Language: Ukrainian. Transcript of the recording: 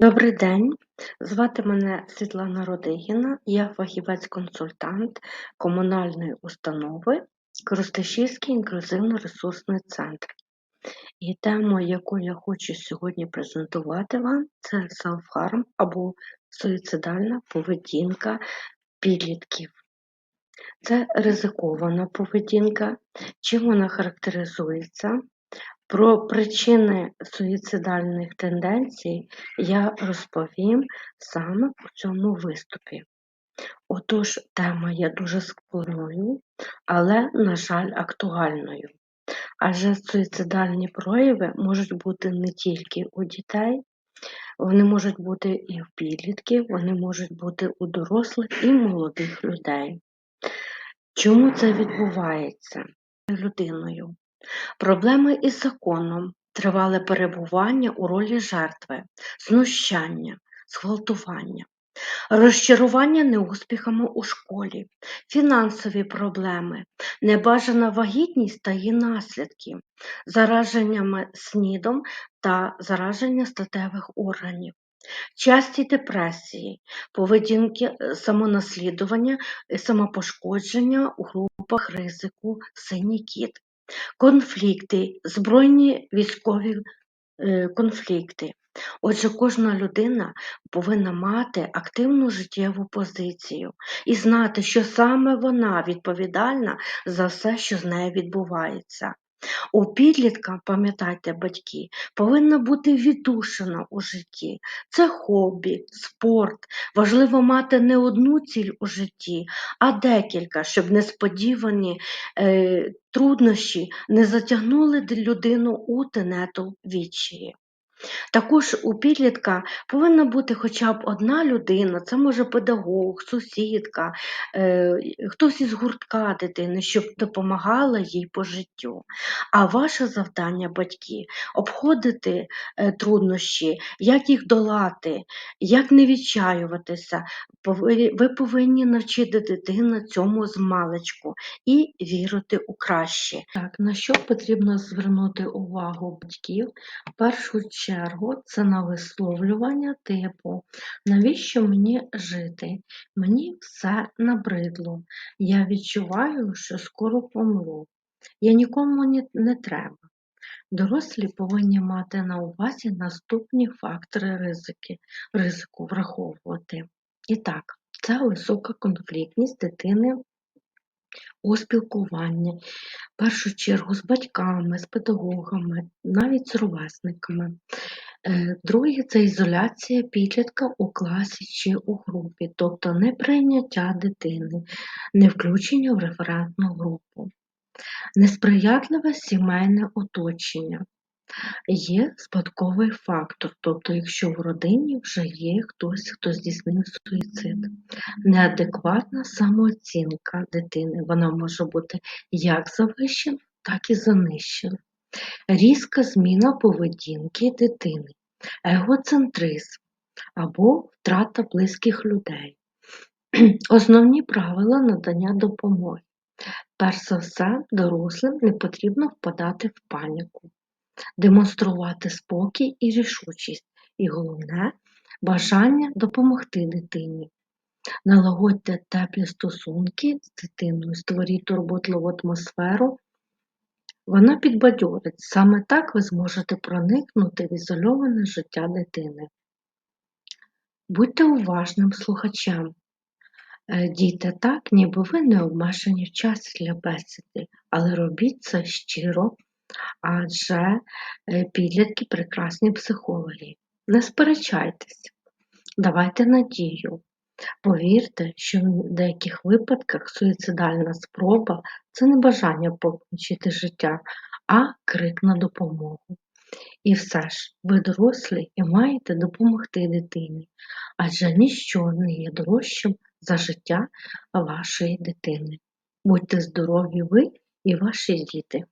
Добрий день, звати мене Світлана Родигіна, я фахівець-консультант комунальної установи Коростишівський інклюзивно-ресурсний центр. І тему, яку я хочу сьогодні презентувати вам, це self-harm або суїцидальна поведінка підлітків. Це ризикована поведінка. Чим вона характеризується? Про причини суїцидальних тенденцій я розповім саме у цьому виступі. Отож, тема є дуже складною, але, на жаль, актуальною. Адже суїцидальні прояви можуть бути не тільки у дітей, вони можуть бути і в підлітків, вони можуть бути у дорослих і молодих людей. Чому це відбувається людиною? Проблеми із законом, тривале перебування у ролі жертви, знущання, зґвалтування, розчарування неуспіхами у школі, фінансові проблеми, небажана вагітність та її наслідки, зараженнями снідом та зараження статевих органів. Часті депресії, поведінки самонаслідування, самопошкодження у групах ризику синій кіт, конфлікти, збройні військові е, конфлікти. Отже, кожна людина повинна мати активну життєву позицію і знати, що саме вона відповідальна за все, що з нею відбувається. У підлітка, пам'ятайте, батьки, повинна бути віддушина у житті. Це хобі, спорт. Важливо мати не одну ціль у житті, а декілька, щоб несподівані е, труднощі не затягнули людину у тенету відчаї. Також у підлітка повинна бути хоча б одна людина, це може педагог, сусідка, е, хтось із гуртка дитини, щоб допомагала їй по життю. А ваше завдання, батьки, обходити е, труднощі, як їх долати, як не відчаюватися. Ви повинні навчити дитину цьому з і вірити у краще. Так, на що потрібно звернути увагу батьків? Першу чергу це на висловлювання типу, навіщо мені жити? Мені все набридло. Я відчуваю, що скоро помру. Я нікому не треба. Дорослі повинні мати на увазі наступні фактори ризики, ризику враховувати. І так, це висока конфліктність дитини у спілкуванні, в першу чергу з батьками, з педагогами, навіть з ровесниками. Е, друге це ізоляція підлітка у класі чи у групі, тобто неприйняття дитини, не включення в референтну групу, несприятливе сімейне оточення. Є спадковий фактор, тобто, якщо в родині вже є хтось, хто здійснив суїцид, неадекватна самооцінка дитини, вона може бути як завищена, так і занищена. Різка зміна поведінки дитини, егоцентризм або втрата близьких людей. Основні правила надання допомоги. Перш за все, дорослим не потрібно впадати в паніку демонструвати спокій і рішучість, і головне бажання допомогти дитині. Налагодьте теплі стосунки з дитиною, створіть турботливу атмосферу. Вона підбадьорить. Саме так ви зможете проникнути в ізольоване життя дитини. Будьте уважним слухачем. Е, дійте так, ніби ви не обмежені в часі для бесіди, але робіть це щиро адже е, підлітки прекрасні психологи. Не сперечайтесь, давайте надію. Повірте, що в деяких випадках суїцидальна спроба це не бажання покінчити життя, а крик на допомогу. І все ж, ви дорослі і маєте допомогти дитині, адже ніщо не є дорожчим за життя вашої дитини. Будьте здорові ви і ваші діти.